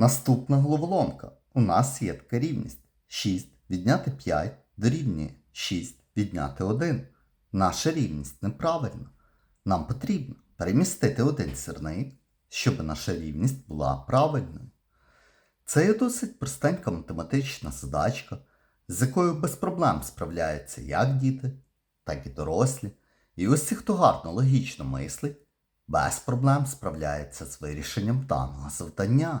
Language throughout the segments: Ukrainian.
Наступна головоломка. У нас є така рівність. 6 відняти 5 дорівнює 6 відняти 1. Наша рівність неправильна. Нам потрібно перемістити один сірник, щоб наша рівність була правильною. Це є досить простенька математична задачка, з якою без проблем справляються як діти, так і дорослі. І ось ті, хто гарно логічно мислить, без проблем справляється з вирішенням даного завдання.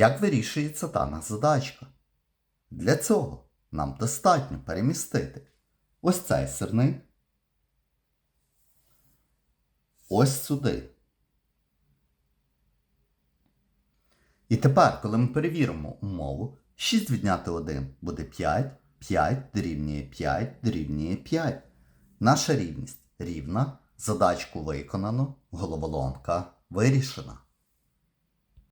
Як вирішується дана задачка? Для цього нам достатньо перемістити ось цей сирник ось сюди. І тепер, коли ми перевіримо умову, 6 відняти 1 буде 5, 5 дорівнює 5 дорівнює 5. Наша рівність рівна, задачку виконано, головоломка вирішена.